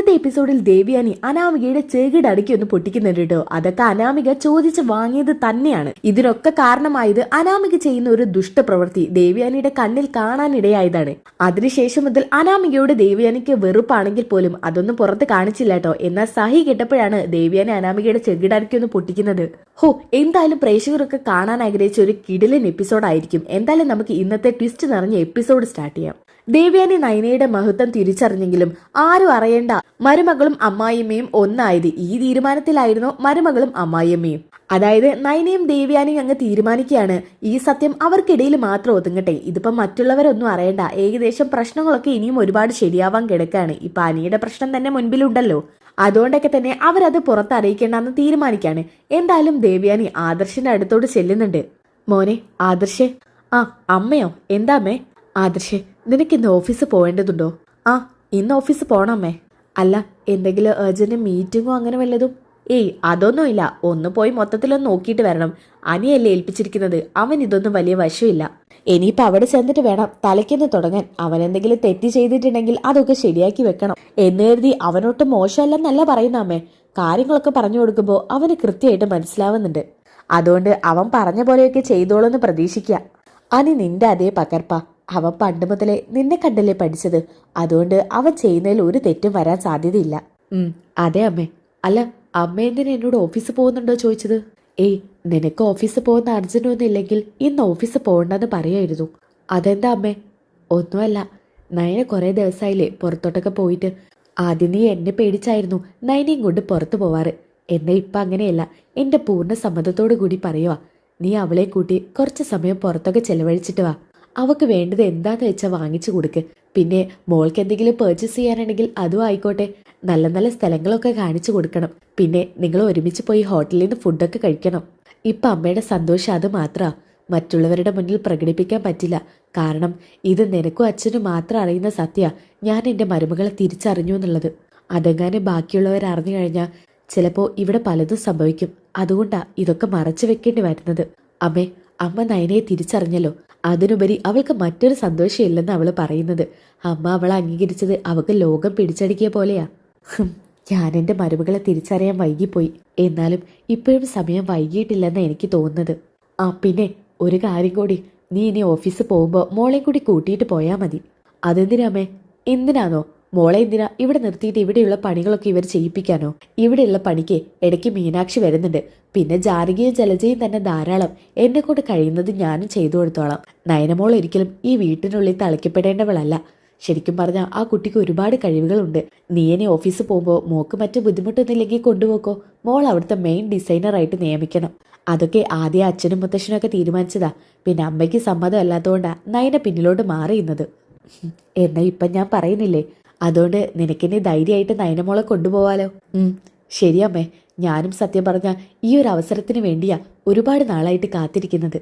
ഇന്നത്തെ എപ്പിസോഡിൽ ദേവിയാനി അനാമികയുടെ ചെകിട് അടുക്കി ഒന്ന് പൊട്ടിക്കുന്നുണ്ട് കേട്ടോ അതൊക്കെ അനാമിക ചോദിച്ച് വാങ്ങിയത് തന്നെയാണ്. ഇതിനൊക്കെ കാരണമായത് അനാമിക ചെയ്യുന്ന ഒരു ദുഷ്ടപ്രവൃത്തി ദേവിയാനിയുടെ കണ്ണിൽ കാണാനിടയായതാണ്. അതിനുശേഷം മുതൽ അനാമികയോട് ദേവിയാനിക്ക് വെറുപ്പാണെങ്കിൽ പോലും അതൊന്നും പുറത്ത് കാണിച്ചില്ല കേട്ടോ എന്നാൽ സഹി കേട്ടപ്പോഴാണ് ദേവ്യാനി അനാമികയുടെ ചെകിട് അടുക്കി ഒന്ന് പൊട്ടിക്കുന്നത്. ഹോ എന്തായാലും പ്രേക്ഷകരൊക്കെ കാണാൻ ആഗ്രഹിച്ച ഒരു കിടിലൻ എപ്പിസോഡായിരിക്കും എന്തായാലും നമുക്ക് ഇന്നത്തെ ട്വിസ്റ്റ് നിറഞ്ഞ എപ്പിസോഡ് സ്റ്റാർട്ട് ചെയ്യാം. ദേവ്യാനി നയനയുടെ മഹത്വം തിരിച്ചറിഞ്ഞെങ്കിലും ആരും അറിയേണ്ട മരുമകളും അമ്മായിയമ്മയും ഒന്നായത് ഈ തീരുമാനത്തിലായിരുന്നു മരുമകളും അമ്മായിയമ്മയും. അതായത് നയനയും ദേവ്യാനിയും അങ്ങ് തീരുമാനിക്കുകയാണ്. ഈ സത്യം അവർക്കിടയിൽ മാത്രം ഒതുങ്ങട്ടെ. ഇതിപ്പം മറ്റുള്ളവരൊന്നും അറിയണ്ട. ഏകദേശം പ്രശ്നങ്ങളൊക്കെ ഇനിയും ഒരുപാട് ശരിയാവാൻ കിടക്കാണ്. ഇപ്പൊ അനിയുടെ പ്രശ്നം തന്നെ മുൻപിലുണ്ടല്ലോ. അതുകൊണ്ടൊക്കെ തന്നെ അവരത് പുറത്തറിയിക്കേണ്ടെന്ന് തീരുമാനിക്കാണ്. എന്തായാലും ദേവ്യാനി ആദർശിന്റെ അടുത്തോട് ചെല്ലുന്നുണ്ട്. മോനെ ആദർശേ. ആ അമ്മയോ? എന്താ അമ്മേ? ആദർശേ നിനക്ക് ഇന്ന് ഓഫീസ് പോകേണ്ടതുണ്ടോ ആ ഇന്ന് ഓഫീസ് പോണമേ. അല്ല എന്തെങ്കിലും അർജന്റ് മീറ്റിങ്ങോ അങ്ങനെ വല്ലതും? ഏയ് അതൊന്നുമില്ല. ഒന്ന് പോയി മൊത്തത്തിലൊന്ന് നോക്കിയിട്ട് വരണം. അനിയല്ലേ ഏൽപ്പിച്ചിരിക്കുന്നത്. അവൻ ഇതൊന്നും വലിയ വശമില്ല. ഇനിയിപ്പോൾ അവിടെ ചെന്നിട്ട് വേണം തലയ്ക്കൊന്ന് തുടങ്ങാൻ. അവൻ എന്തെങ്കിലും തെറ്റ് ചെയ്തിട്ടുണ്ടെങ്കിൽ അതൊക്കെ ശരിയാക്കി വെക്കണം. എന്ന് കരുതി അവനൊട്ട് മോശമല്ലെന്നല്ല പറയുന്ന അമ്മേ. കാര്യങ്ങളൊക്കെ പറഞ്ഞു കൊടുക്കുമ്പോൾ അവന് കൃത്യമായിട്ട് മനസ്സിലാവുന്നുണ്ട്. അതുകൊണ്ട് അവൻ പറഞ്ഞ പോലെയൊക്കെ ചെയ്തോളൂന്ന് പ്രതീക്ഷിക്കുക അനി നിന്റെ അതേ പകർപ്പ. അവൻ പണ്ട് മുതലേ നിന്നെ കണ്ടല്ലേ പഠിച്ചത്. അതുകൊണ്ട് അവൻ ചെയ്യുന്നതിൽ ഒരു തെറ്റും വരാൻ സാധ്യതയില്ല. അതെ അമ്മേ. അല്ല അമ്മ എന്തിനാ എന്നോട് ഓഫീസിൽ പോകുന്നുണ്ടോ ചോദിച്ചത്? ഏയ് നിനക്ക് ഓഫീസിൽ പോകുന്ന അർജന്റൊന്നും ഇല്ലെങ്കിൽ ഇന്ന് ഓഫീസിൽ പോകണ്ടെന്ന് പറയായിരുന്നു. അതെന്താ അമ്മേ? ഒന്നുമല്ല. നയന കുറേ ദിവസമായില്ലേ പുറത്തോട്ടൊക്കെ പോയിട്ട്. ആദ്യം നീ എന്നെ പേടിച്ചായിരുന്നു നയനയും കൊണ്ട് പുറത്തു പോവാറ്. എന്നെ ഇപ്പം അങ്ങനെയല്ല. എന്റെ പൂർണ സമ്മതത്തോടു കൂടി പറയുക നീ അവളെ കൂട്ടി കുറച്ച് സമയം പുറത്തൊക്കെ ചെലവഴിച്ചിട്ട് വാ. അവക്ക് വേണ്ടത് എന്താന്ന് വെച്ചാൽ വാങ്ങിച്ചു കൊടുക്ക്. പിന്നെ മോൾക്ക് എന്തെങ്കിലും പർച്ചേസ് ചെയ്യാനാണെങ്കിൽ അതും ആയിക്കോട്ടെ. നല്ല നല്ല സ്ഥലങ്ങളൊക്കെ കാണിച്ചു കൊടുക്കണം. പിന്നെ നിങ്ങൾ ഒരുമിച്ച് പോയി ഹോട്ടലിൽ നിന്ന് ഫുഡൊക്കെ കഴിക്കണം. ഇപ്പം അമ്മയുടെ സന്തോഷം അത് മാത്രമാണ് മറ്റുള്ളവരുടെ മുന്നിൽ പ്രകടിപ്പിക്കാൻ പറ്റില്ല. കാരണം ഇത് നിനക്കും അച്ഛനും മാത്രം അറിയുന്ന സത്യ. ഞാൻ എന്റെ മരുമകളെ തിരിച്ചറിഞ്ഞു എന്നുള്ളത്. അതെങ്ങാനും ബാക്കിയുള്ളവർ അറിഞ്ഞു കഴിഞ്ഞാൽ ചിലപ്പോൾ ഇവിടെ പലതും സംഭവിക്കും. അതുകൊണ്ടാ ഇതൊക്കെ മറച്ചു വെക്കേണ്ടി വരുന്നത്. അമ്മേ അമ്മ നയനയെ തിരിച്ചറിഞ്ഞല്ലോ. അതിനുപരി അവൾക്ക് മറ്റൊരു സന്തോഷമില്ലെന്ന് അവൾ പറയുന്നത്. അമ്മ അവളെ അംഗീകരിച്ചത് അവൾക്ക് ലോകം പിടിച്ചടക്കിയ പോലെയാ. ഞാൻ എന്റെ മരുമകളെ തിരിച്ചറിയാൻ വൈകിപ്പോയി. എന്നാലും ഇപ്പോഴും സമയം വൈകിയിട്ടില്ലെന്ന് എനിക്ക് തോന്നുന്നത്. ആ പിന്നെ ഒരു കാര്യം കൂടി. നീ ഇനി ഓഫീസ് പോകുമ്പോൾ മോളെ കൂടി കൂട്ടിയിട്ട് പോയാൽ മതി. അതെന്തിനാമേ എന്തിനാണോ മോളെ എന്തിനാ ഇവിടെ നിർത്തിയിട്ട് ഇവിടെയുള്ള പണികളൊക്കെ ഇവർ ചെയ്യിപ്പിക്കാനോ? ഇവിടെയുള്ള പണിക്ക് ഇടയ്ക്ക് മീനാക്ഷി വരുന്നുണ്ട്. പിന്നെ ജാനകിയും ജലജയും തന്നെ ധാരാളം എന്നെ കൊണ്ട് കഴിയുന്നത് ഞാനും ചെയ്തു കൊടുത്തോളാം. നയനമോൾ ഒരിക്കലും ഈ വീട്ടിനുള്ളിൽ തളയ്ക്കപ്പെടേണ്ടവളല്ല ശരിക്കും പറഞ്ഞാൽ ആ കുട്ടിക്ക് ഒരുപാട് കഴിവുകളുണ്ട്. നീ എന്നെ ഓഫീസിൽ പോകുമ്പോൾ മോക്ക് മറ്റു ബുദ്ധിമുട്ടൊന്നുമില്ലെങ്കിൽ കൊണ്ടുപോക്കോ. മോൾ അവിടുത്തെ മെയിൻ ഡിസൈനറായിട്ട് നിയമിക്കണം. അതൊക്കെ ആദ്യം അച്ഛനും മുത്തശ്ശനും ഒക്കെ തീരുമാനിച്ചതാ. പിന്നെ അമ്മയ്ക്ക് സമ്മതം അല്ലാത്തതുകൊണ്ടാ നയന പിന്നിലോട്ട് മാറിയുന്നത് എന്നാൽ എന്നാ ഇപ്പം ഞാൻ പറയുന്നില്ലേ? അതുകൊണ്ട് നിനക്കിനി ധൈര്യമായിട്ട് നയനമോളെ കൊണ്ടുപോവാലോ. ശരിയമ്മേ ഞാനും സത്യം പറഞ്ഞ ഈ ഒരു അവസരത്തിന് വേണ്ടിയാ ഒരുപാട് നാളായിട്ട് കാത്തിരിക്കുന്നത്.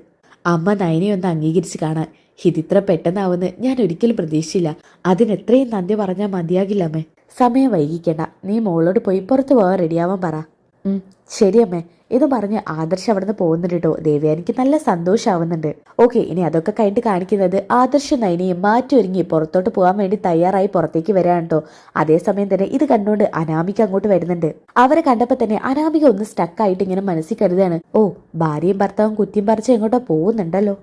അമ്മ നയനെ ഒന്ന് അംഗീകരിച്ച് കാണാൻ. ഇതിത്ര പെട്ടെന്നാവുമെന്ന് ഞാൻ ഒരിക്കലും പ്രതീക്ഷിച്ചില്ല. അതിന് എത്രയും നന്ദി പറഞ്ഞാൽ മതിയാകില്ല അമ്മേ. സമയം വൈകിക്കണ്ട. നീ മോളോട് പോയി പുറത്ത് പോകാൻ റെഡിയാവാൻ പറ. ഉം, ശരി അമ്മേ. ഇത് പറഞ്ഞ് ആദർശ് അവിടുന്ന് പോകുന്നുണ്ട് കേട്ടോ ദേവയാനിക്ക് നല്ല സന്തോഷമാവുന്നുണ്ട് ഓക്കെ ഇനി അതൊക്കെ കഴിഞ്ഞിട്ട് കാണിക്കുന്നത് ആദർശ് നൈനയും മാറ്റി ഒരുങ്ങി പുറത്തോട്ട് പോകാൻ വേണ്ടി തയ്യാറായി പുറത്തേക്ക് വരാണ് കേട്ടോ അതേസമയം തന്നെ ഇത് കണ്ടുകൊണ്ട് അനാമിക അങ്ങോട്ട് വരുന്നുണ്ട്. അവരെ കണ്ടപ്പോൾ തന്നെ അനാമിക ഒന്ന് സ്റ്റക്കായിട്ട് ഇങ്ങനെ മനസ്സിൽ കരുതാണ് ഓ ഭാര്യയും ഭർത്താവും കുത്തിയും പറിച്ച് എങ്ങോട്ടോ പോകുന്നുണ്ടല്ലോ.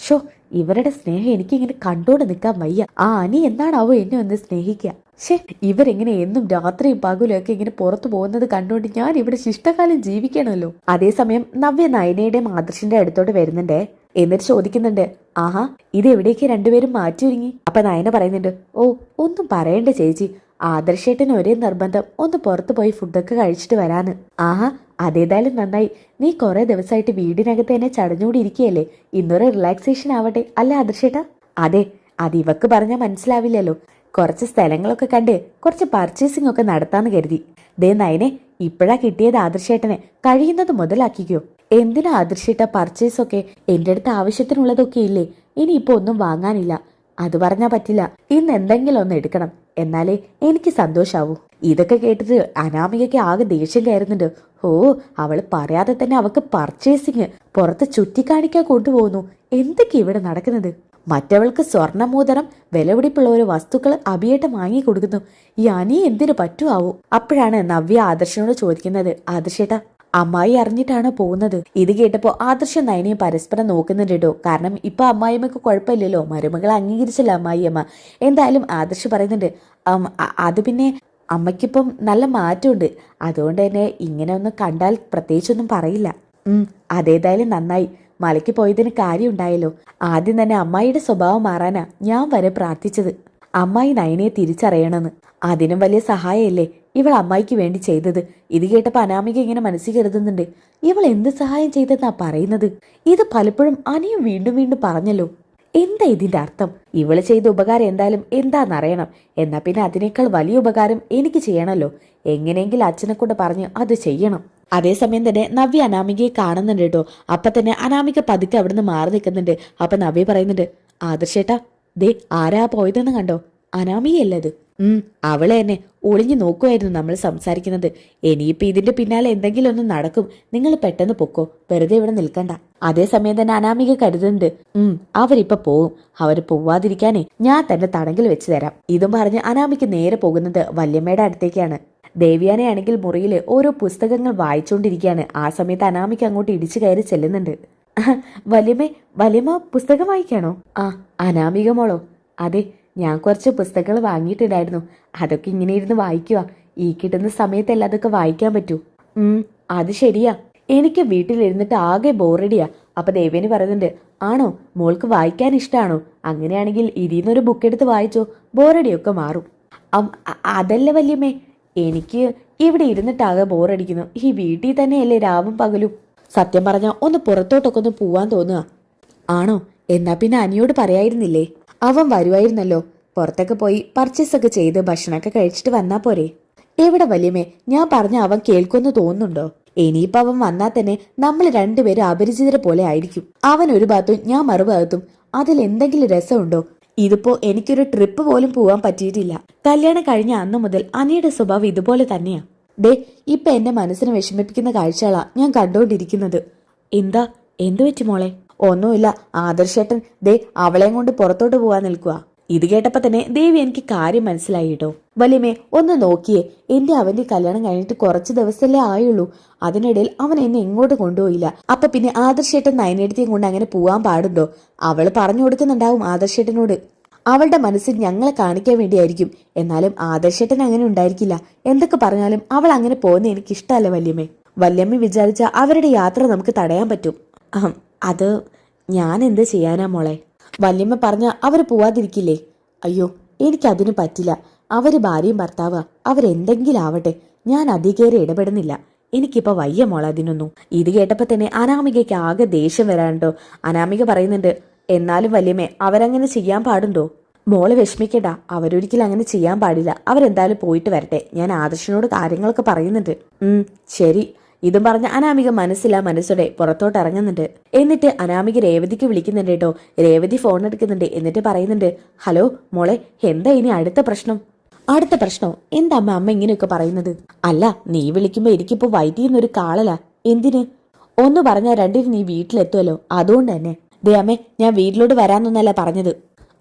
ഷോ ഇവരുടെ സ്നേഹം എനിക്കിങ്ങനെ കണ്ടോണ്ട് നിൽക്കാൻ വയ്യ. ആ അനി എന്നാണാവോ എന്നെ ഒന്ന് സ്നേഹിക്കുക ഷേ ഇവരെങ്ങനെ എന്നും രാത്രിയും പകലൊക്കെ ഇങ്ങനെ പുറത്തു പോകുന്നത് കണ്ടുകൊണ്ട് ഞാൻ ഇവിടെ ശിഷ്ടകാലം ജീവിക്കണമല്ലോ. അതേസമയം നവ്യ നയനയുടെയും ആദർശിന്റെ അടുത്തോട്ട് വരുന്നുണ്ടേ. എന്നിട്ട് ചോദിക്കുന്നുണ്ട് ആഹാ ഇത് എവിടേക്ക് രണ്ടുപേരും മാറ്റി ഒരുങ്ങി അപ്പൊ നയന പറയുന്നുണ്ട് ഓ ഒന്നും പറയണ്ട ചേച്ചി. ആദർശേട്ടന് ഒരേ നിർബന്ധം ഒന്ന് പുറത്തു പോയി ഫുഡൊക്കെ കഴിച്ചിട്ട് വരാന്ന്. ആഹാ അതേതായാലും നന്നായി. നീ കൊറേ ദിവസമായിട്ട് വീടിനകത്ത് തന്നെ ചടഞ്ഞുകൂടി ഇരിക്കുകയല്ലേ ഇന്നൊരു റിലാക്സേഷൻ ആവട്ടെ അല്ല ആദർശേട്ടാ? അതെ അത് ഇവക്ക് പറഞ്ഞാൽ മനസ്സിലാവില്ലല്ലോ. കുറച്ച് സ്ഥലങ്ങളൊക്കെ കണ്ട് കുറച്ച് പർച്ചേസിംഗ് ഒക്കെ നടത്താന്ന് കരുതി. ദേ നയനെ ഇപ്പോഴാ കിട്ടിയത് ആദർശേട്ടനെ. കഴിയുന്നത് മുതലാക്കിക്കോ. എന്തിനാ ആദർശേട്ട പർച്ചേസ് ഒക്കെ എന്റെ അടുത്ത് ആവശ്യത്തിനുള്ളതൊക്കെ ഇല്ലേ? ഇനി ഇപ്പൊ ഒന്നും വാങ്ങാനില്ല. അത് പറഞ്ഞാ പറ്റില്ല. ഇന്ന് എന്തെങ്കിലും ഒന്ന് എടുക്കണം. എന്നാലേ എനിക്ക് സന്തോഷാവൂ. ഇതൊക്കെ കേട്ടിട്ട് അനാമികയ്ക്ക് ആകെ ദേഷ്യം കയറുന്നുണ്ട്. ഓ അവൾ പറയാതെ തന്നെ അവൾക്ക് പർച്ചേസിങ് പുറത്ത് ചുറ്റിക്കാണിക്കാൻ കൊണ്ടുപോകുന്നു. എന്തൊക്കെ ഇവിടെ നടക്കുന്നത്? മറ്റവൾക്ക് സ്വർണമോതിരം വിലപിടിപ്പുള്ള ഒരു വസ്തുക്കൾ അഭിയേട്ടം വാങ്ങിക്കൊടുക്കുന്നു ഈ അനി എന്തിനു പറ്റുമാവോ? അപ്പോഴാണ് നവ്യ ആദർശനോട് ചോദിക്കുന്നത്. ആദർശേട്ടാ അമ്മായി അറിഞ്ഞിട്ടാണ് പോകുന്നത്. ഇത് കേട്ടപ്പോ ആദർശം നയനയെ പരസ്പരം നോക്കുന്നുണ്ട് കാരണം ഇപ്പൊ അമ്മായിമ്മക്ക് കുഴപ്പമില്ലല്ലോ. മരുമകൾ അംഗീകരിച്ചില്ല അമ്മായിയമ്മ. എന്തായാലും ആദർശ് പറയുന്നുണ്ട് "അം, അത് പിന്നെ അമ്മയ്ക്കിപ്പം നല്ല മാറ്റമുണ്ട്. അതുകൊണ്ട് തന്നെ ഇങ്ങനെ ഒന്ന് കണ്ടാൽ പ്രത്യേകിച്ചൊന്നും പറയില്ല. അതേതായാലും നന്നായി. മലയ്ക്ക് പോയതിന് കാര്യം ഉണ്ടായല്ലോ ആദ്യം തന്നെ അമ്മായിയുടെ സ്വഭാവം മാറാനാ ഞാൻ വരെ പ്രാർത്ഥിച്ചത്. അമ്മായി നയനയെ തിരിച്ചറിയണമെന്ന്. അതിനും വലിയ സഹായമല്ലേ ഇവൾ അമ്മായിക്ക് വേണ്ടി ചെയ്തത്. ഇത് കേട്ടപ്പോൾ അനാമിക ഇങ്ങനെ മനസ്സിൽ കരുതുന്നുണ്ട്. ഇവൾ എന്ത് സഹായം ചെയ്തെന്നാ പറയുന്നത്? ഇത് പലപ്പോഴും അനിയും വീണ്ടും വീണ്ടും പറഞ്ഞല്ലോ. എന്താ ഇതിന്റെ അർത്ഥം? ഇവൾ ചെയ്ത ഉപകാരം എന്തായാലും എന്താണെന്നറിയണം. എന്നാ പിന്നെ അതിനേക്കാൾ വലിയ ഉപകാരം എനിക്ക് ചെയ്യണമല്ലോ എങ്ങനെയെങ്കിലും അച്ഛനെ കൊണ്ട് പറഞ്ഞ് അത് ചെയ്യണം. അതേസമയം തന്നെ നവ്യ അനാമികയെ കാണുന്നുണ്ട് കേട്ടോ. അപ്പൊ തന്നെ അനാമിക പതുക്കെ അവിടുന്ന് മാറി നിൽക്കുന്നുണ്ട്. അപ്പൊ നവ്യ പറയുന്നുണ്ട് ആദർശേട്ടാ ദേ ആരാ പോയതെന്ന് കണ്ടോ? അനാമികയല്ലത്. ഉം അവളെ തന്നെ ഒളിഞ്ഞു നോക്കുമായിരുന്നു നമ്മൾ സംസാരിക്കുന്നത്. ഇനിയിപ്പോ ഇതിന്റെ പിന്നാലെ എന്തെങ്കിലും ഒന്ന് നടക്കും. നിങ്ങൾ പെട്ടെന്ന് പൊക്കോ. വെറുതെ ഇവിടെ നിൽക്കണ്ട. അതേസമയം തന്നെ അനാമിക കരുതുന്നുണ്ട്. ഉം അവരിപ്പൊ പോവും. അവർ പോവാതിരിക്കാനേ ഞാൻ തന്നെ തടങ്കിൽ വെച്ച് തരാം. ഇതും പറഞ്ഞ് അനാമിക്ക് നേരെ പോകുന്നത് വല്യമ്മയുടെ അടുത്തേക്കാണ്. ദേവ്യാനയാണെങ്കിൽ മുറിയിൽ ഓരോ പുസ്തകങ്ങൾ വായിച്ചുകൊണ്ടിരിക്കുകയാണ് ആ സമയത്ത് അനാമിക്ക് അങ്ങോട്ട് ഇടിച്ചു കയറി ചെല്ലുന്നുണ്ട്. വല്യമ്മേ വല്യമ്മ പുസ്തകം വായിക്കാണോ? ആ അനാമിക മോളോ. അതെ ഞാൻ കുറച്ച് പുസ്തകങ്ങൾ വാങ്ങിയിട്ടുണ്ടായിരുന്നു. അതൊക്കെ ഇങ്ങനെ ഇരുന്ന് വായിക്കുക ഈ കിട്ടുന്ന സമയത്തല്ല അതൊക്കെ വായിക്കാൻ പറ്റൂ. അത് ശരിയാ. എനിക്ക് വീട്ടിലിരുന്നിട്ട് ആകെ ബോറടിയാ. അപ്പൊ ദേവേന് പറയുന്നുണ്ട് ആണോ? മോൾക്ക് വായിക്കാൻ ഇഷ്ടമാണോ അങ്ങനെയാണെങ്കിൽ ഇതിന്നൊരു ബുക്ക് എടുത്ത് വായിച്ചോ. ബോറടിയൊക്കെ മാറും. അതല്ല വല്യമ്മേ. എനിക്ക് ഇവിടെ ഇരുന്നിട്ടാകെ ബോറടിക്കുന്നു. ഈ വീട്ടിൽ തന്നെയല്ലേ രാവും പകലും. സത്യം പറഞ്ഞാൽ ഒന്ന് പുറത്തോട്ടൊക്കെ ഒന്ന് പോവാൻ തോന്നുക ആണോ? എന്നാ പിന്നെ അനിയോട് പറയായിരുന്നില്ലേ? അവൻ വരുമായിരുന്നല്ലോ പുറത്തൊക്കെ പോയി പർച്ചേസ് ഒക്കെ ചെയ്ത് ഭക്ഷണമൊക്കെ കഴിച്ചിട്ട് വന്നാ പോരെ. എവിടെ വലിയമേ ഞാൻ പറഞ്ഞ അവൻ കേൾക്കുമെന്ന് തോന്നുന്നുണ്ടോ? ഇനിയിപ്പോ അവൻ വന്നാൽ തന്നെ നമ്മൾ രണ്ടുപേരും അപരിചിതരെ പോലെ ആയിരിക്കും. അവൻ ഒരു ഭാഗത്തും ഞാൻ മറുഭാഗത്തും. അതിൽ എന്തെങ്കിലും രസമുണ്ടോ? ഇതിപ്പോ എനിക്കൊരു ട്രിപ്പ് പോലും പോവാൻ പറ്റിയിട്ടില്ല. കല്യാണം കഴിഞ്ഞ അന്ന് മുതൽ അനിയുടെ സ്വഭാവം ഇതുപോലെ തന്നെയാ. ദേ ഇപ്പൊ എന്റെ മനസ്സിനെ വിഷമിപ്പിക്കുന്ന കാഴ്ചകളാ ഞാൻ കണ്ടുകൊണ്ടിരിക്കുന്നത് എന്താ? എന്തു പറ്റി മോളെ? ഒന്നുമില്ല. ആദർശേട്ടൻ ദേ അവളെയും കൊണ്ട് പുറത്തോട്ട് പോവാൻ നിൽക്കുക ഇത് കേട്ടപ്പോ തന്നെ ദേവി എനിക്ക് കാര്യം മനസ്സിലായി കേട്ടോ. വലിയമേ ഒന്ന് നോക്കിയേ. എന്റെ അവന്റെ കല്യാണം കഴിഞ്ഞിട്ട് കുറച്ച് ദിവസമല്ലേ ആയുള്ളൂ. അതിനിടയിൽ അവൻ എന്നെ എങ്ങോട്ട് കൊണ്ടുപോയില്ല. അപ്പൊ പിന്നെ ആദർശേട്ടൻ നയനെടുത്തിയും കൊണ്ട് അങ്ങനെ പോവാൻ പാടുണ്ടോ? അവൾ പറഞ്ഞു കൊടുക്കുന്നുണ്ടാവും ആദർശേട്ടനോട്. അവളുടെ മനസ്സിൽ ഞങ്ങളെ കാണിക്കാൻ വേണ്ടിയായിരിക്കും. എന്നാലും ആദർശേട്ടൻ അങ്ങനെ ഉണ്ടായിരിക്കില്ല. എന്തൊക്കെ പറഞ്ഞാലും അവൾ അങ്ങനെ പോകുന്ന എനിക്ക് ഇഷ്ടമല്ല വല്യമ്മേ. വല്യമ്മ വിചാരിച്ച അവരുടെ യാത്ര നമുക്ക് തടയാൻ പറ്റും. അത് ഞാൻ എന്ത് ചെയ്യാനാ മോളെ? വല്യമ്മ പറഞ്ഞ അവർ പോവാതിരിക്കില്ലേ? അയ്യോ എനിക്കതിന് പറ്റില്ല. അവർ ഭാര്യയും ഭർത്താവ്. അവരെന്തെങ്കിലും ആവട്ടെ ഞാൻ അധികേറെ ഇടപെടുന്നില്ല. എനിക്കിപ്പോ വയ്യ മോളെ അതിനൊന്നും. ഇത് കേട്ടപ്പോ തന്നെ അനാമികയ്ക്ക് ആകെ ദേഷ്യം വരാനുണ്ടോ? അനാമിക പറയുന്നുണ്ട് എന്നാലും വല്യമ്മേ അവരങ്ങനെ ചെയ്യാൻ പാടുണ്ടോ? മോളെ വിഷമിക്കണ്ട. അവരൊരിക്കലും അങ്ങനെ ചെയ്യാൻ പാടില്ല. അവരെന്തായാലും പോയിട്ട് വരട്ടെ. ഞാൻ ആദർശനോട് കാര്യങ്ങളൊക്കെ പറയുന്നുണ്ട്. ഉം ശരി. ഇതും പറഞ്ഞ അനാമിക മനസ്സിലാ മനസ്സോടെ പുറത്തോട്ട് ഇറങ്ങുന്നുണ്ട് എന്നിട്ട് അനാമിക രേവതിക്ക് വിളിക്കുന്നുണ്ട് കേട്ടോ. രേവതി ഫോൺ എടുക്കുന്നുണ്ട്. എന്നിട്ട് പറയുന്നുണ്ട് ഹലോ മോളെ എന്താ ഇനി അടുത്ത പ്രശ്നം? അടുത്ത പ്രശ്നം? എന്താ അമ്മ അമ്മ ഇങ്ങനെയൊക്കെ പറയുന്നത്? അല്ല നീ വിളിക്കുമ്പോ എനിക്കിപ്പോ ഒരു കാളല. എന്തിന്? ഒന്ന് പറഞ്ഞാൽ രണ്ടിന് നീ വീട്ടിലെത്തുമല്ലോ അതുകൊണ്ട് തന്നെ. ദേ അമ്മേ ഞാൻ വീട്ടിലോട്ട് വരാന്നൊന്നല്ല പറഞ്ഞത്.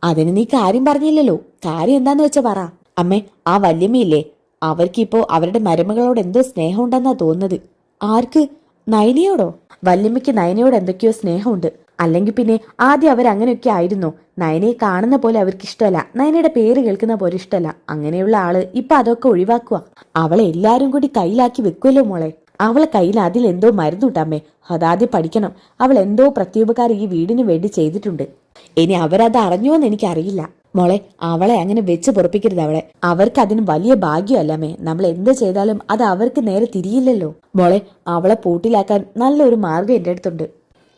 അതിന് നീ കാര്യം പറഞ്ഞില്ലല്ലോ. കാര്യം എന്താന്ന് വെച്ചാ പറ. അമ്മേ ആ വല്യമ്മയില്ലേ? അവർക്കിപ്പോ അവരുടെ മരുമകളോട് എന്തോ സ്നേഹം ഉണ്ടെന്നാ തോന്നുന്നത്. ആർക്ക്? നയനയോടോ വല്യമ്മയ്ക്ക് നയനയോട് എന്തൊക്കെയോ സ്നേഹമുണ്ട്. അല്ലെങ്കിൽ പിന്നെ ആദ്യം അവർ അങ്ങനെയൊക്കെ ആയിരുന്നു. നയനയെ കാണുന്ന പോലെ അവർക്ക് ഇഷ്ടമല്ല. നയനയുടെ പേര് കേൾക്കുന്ന പോലെ ഇഷ്ടമല്ല. അങ്ങനെയുള്ള ആൾ ഇപ്പൊ അതൊക്കെ ഒഴിവാക്കുക അവളെ എല്ലാരും കൂടി കയ്യിലാക്കി വെക്കുമല്ലോ മോളെ. അവളെ കയ്യിൽ അതിൽ എന്തോ മരുന്നുണ്ടാമേ അതാദ്യം പഠിക്കണം. അവൾ എന്തോ പ്രത്യുപകാരം ഈ വീടിന് വേണ്ടി ചെയ്തിട്ടുണ്ട്. ഇനി അവരത് അറിഞ്ഞോന്ന് എനിക്കറിയില്ല. മോളെ അവളെ അങ്ങനെ വെച്ച് പൊറപ്പിക്കരുത് അവളെ. അവർക്ക് അതിന് വലിയ ഭാഗ്യമല്ലമ്മേ. നമ്മൾ എന്ത് ചെയ്താലും അത് അവർക്ക് നേരെ തിരിയില്ലല്ലോ. മോളെ അവളെ പൂട്ടിലാക്കാൻ നല്ലൊരു മാർഗം എന്റെ അടുത്തുണ്ട്.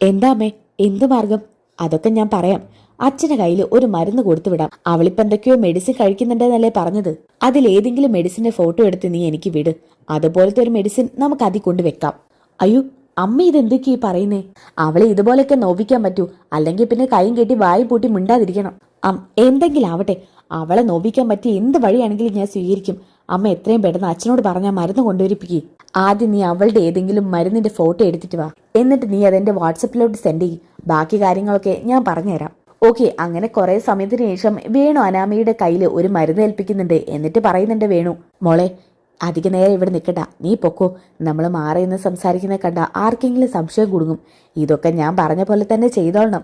എന്താമേ എന്ത് മാർഗം അതൊക്കെ ഞാൻ പറയാം. അച്ഛന്റെ കയ്യിൽ ഒരു മരുന്ന് കൊടുത്തു വിടാം. അവളിപ്പോ എന്തൊക്കെയോ മെഡിസിൻ കഴിക്കുന്നുണ്ടെന്നല്ലേ പറഞ്ഞത്. അതിൽ ഏതെങ്കിലും മെഡിസിന്റെ ഫോട്ടോ എടുത്ത് നീ എനിക്ക് വിട്. അതുപോലത്തെ ഒരു മെഡിസിൻ നമുക്ക് അതി കൊണ്ടുവെക്കാം അയ്യോ അമ്മ ഇതെന്തൊക്കെയാ പറയുന്നേ? അവളെ ഇതുപോലൊക്കെ നോവിക്കാൻ പറ്റൂ. അല്ലെങ്കിൽ പിന്നെ കൈയും കെട്ടി വായും പൂട്ടി മിണ്ടാതിരിക്കണം. എന്തെങ്കിലും ആവട്ടെ അവളെ നോവിക്കാൻ പറ്റിയ എന്ത് വഴിയാണെങ്കിലും ഞാൻ സ്വീകരിക്കും. അമ്മ എത്രയും പെട്ടെന്ന് അച്ഛനോട് പറഞ്ഞാൽ മരുന്ന് കൊണ്ടുവരിപ്പിക്കുക ആദ്യം നീ അവളുടെ ഏതെങ്കിലും മരുന്നിന്റെ ഫോട്ടോ എടുത്തിട്ട് വാ. എന്നിട്ട് നീ അതെന്റെ വാട്സപ്പിലോട്ട് സെൻഡ് ചെയ്യും. ബാക്കി കാര്യങ്ങളൊക്കെ ഞാൻ പറഞ്ഞുതരാം. ഓക്കെ അങ്ങനെ കുറെ സമയത്തിന് ശേഷം വേണു അനാമയുടെ കയ്യിൽ ഒരു മരുന്ന് ഏൽപ്പിക്കുന്നുണ്ട്. എന്നിട്ട് പറയുന്നുണ്ട് വേണു മോളെ അധിക നേരം ഇവിടെ നിൽക്കണ്ട നീ പൊക്കോ. നമ്മൾ മാറി നിന്ന് സംസാരിക്കുന്ന കണ്ട ആർക്കെങ്കിലും സംശയം കുടുങ്ങും. ഇതൊക്കെ ഞാൻ പറഞ്ഞ പോലെ തന്നെ ചെയ്തോളണം.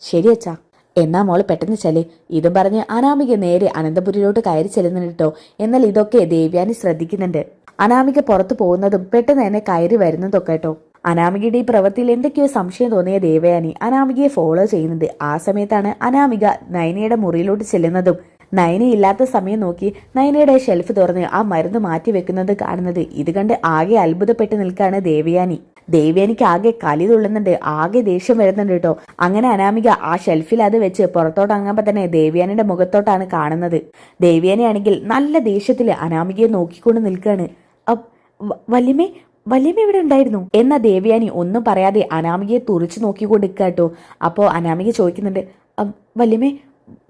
ശരി അച്ഛാ. എന്നാ മോൾ പെട്ടെന്ന് ചെൽ. ഇതും പറഞ്ഞ് അനാമിക നേരെ അനന്തപുരിയിലോട്ട് കയറി ചെല്ലുന്നുണ്ട് എന്നാൽ ഇതൊക്കെ ദേവ്യാനി ശ്രദ്ധിക്കുന്നുണ്ട്. അനാമിക പുറത്തു പോകുന്നതും പെട്ടെന്ന് തന്നെ കയറി വരുന്നതൊക്കെ കേട്ടോ അനാമികയുടെ ഈ പ്രവൃത്തിയിൽ എന്തൊക്കെയോ സംശയം തോന്നിയ ദേവയാനി അനാമികയെ ഫോളോ ചെയ്യുന്നത് ആ സമയത്താണ് അനാമിക നയനയുടെ മുറിയിലോട്ട് ചെല്ലുന്നതും. നയന ഇല്ലാത്ത സമയം നോക്കി നയനയുടെ ഷെൽഫ് തുറന്ന് ആ മരുന്ന് മാറ്റി വെക്കുന്നത് കാണുന്നത്. ഇത് കണ്ട് ആകെ അത്ഭുതപ്പെട്ട് നിൽക്കാണ് ദേവയാനി. ദേവയാനിക്ക് ആകെ കലി തുള്ളുന്നുണ്ട് ആകെ ദേഷ്യം വരുന്നുണ്ട് കേട്ടോ. അങ്ങനെ അനാമിക ആ ഷെൽഫിൽ അത് വെച്ച് പുറത്തോട്ട് അങ്ങുമ്പോൾ തന്നെ ദേവയാനിയുടെ മുഖത്തോട്ടാണ് കാണുന്നത്. ദേവയാനിയാണെങ്കിൽ നല്ല ദേഷ്യത്തിൽ അനാമികയെ നോക്കിക്കൊണ്ട് നിൽക്കുകയാണ്. വല്യമ്മേ വല്യമ്മ ഇവിടെ ഉണ്ടായിരുന്നു? എന്ന ദേവയാനി ഒന്നും പറയാതെ അനാമികയെ തുറിച്ചു നോക്കിക്കൊണ്ട് നിൽക്കുക കേട്ടോ. അപ്പോൾ അനാമിക ചോദിക്കുന്നുണ്ട് "അം, വല്യമ്മേ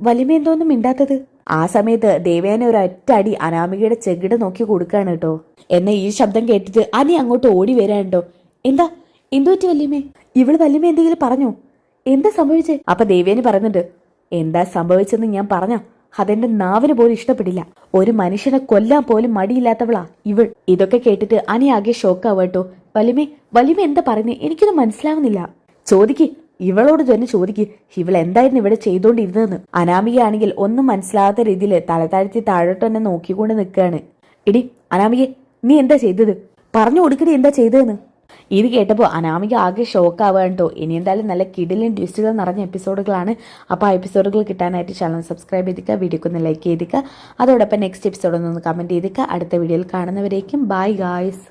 വല്യമ്മ എന്തോന്നും മിണ്ടാത്തത്? ആ സമയത്ത് ദേവയാനി ഒരു ഒറ്റടി അനാമികയുടെ ചെകിട നോക്കി കൊടുക്കുകയാണ് കേട്ടോ. എന്ന ഈ ശബ്ദം കേട്ടിട്ട് അനി അങ്ങോട്ട് ഓടി വരാനുണ്ടോ എന്താ? എന്തു പറ്റി വല്യമ്മേ? ഇവൾ വല്യമ്മ എന്തെങ്കിലും പറഞ്ഞു? എന്താ സംഭവിച്ചേ? അപ്പൊ ദേവേനി പറയുന്നുണ്ട് എന്താ സംഭവിച്ചെന്ന് ഞാൻ പറഞ്ഞ? അതെന്റെ നാവിന് പോലും ഇഷ്ടപ്പെടില്ല. ഒരു മനുഷ്യനെ കൊല്ലാൻ പോലും മടിയില്ലാത്തവളാ ഇവൾ. ഇതൊക്കെ കേട്ടിട്ട് അനി ആകെ ഷോക്കാവട്ടോ വലിമേ വലിമ എന്താ പറയുന്നേ? എനിക്കൊന്നും മനസ്സിലാവുന്നില്ല. ചോദിക്ക് ഇവളോട് തന്നെ ചോദിക്ക്. ഇവൾ എന്തായിരുന്നു ഇവിടെ ചെയ്തോണ്ടിരുന്നതെന്ന്. അനാമികയാണെങ്കിൽ ഒന്നും മനസ്സിലാവാത്ത രീതിയിൽ തലതാഴ്ത്തി താഴോട്ട് തന്നെ നോക്കിക്കൊണ്ട് നിൽക്കുകയാണ് എടി അനാമികെ നീ എന്താ ചെയ്തത്? പറഞ്ഞു കൊടുക്കടി എന്താ ചെയ്തതെന്ന്? ഇത് കേട്ടപ്പോൾ അനാമിക ആകെ ഷോക്ക് കേട്ടോ ഇനി എന്തായാലും നല്ല കിടിലും ട്വിസ്റ്റുകൾ നിറഞ്ഞ എപ്പിസോഡുകളാണ് അപ്പോൾ ആ എപ്പിസോഡുകൾ കിട്ടാനായിട്ട് ചാനൽ സബ്സ്ക്രൈബ് ചെയ്തിക്കുക വീഡിയോക്ക് ഒന്ന് ലൈക്ക് ചെയ്തിക്കുക അതോടൊപ്പം നെക്സ്റ്റ് എപ്പിസോഡ് ഒന്ന് കമന്റ് ചെയ്തിക്കുക അടുത്ത വീഡിയോയിൽ കാണുന്നവരേക്കും. Bye guys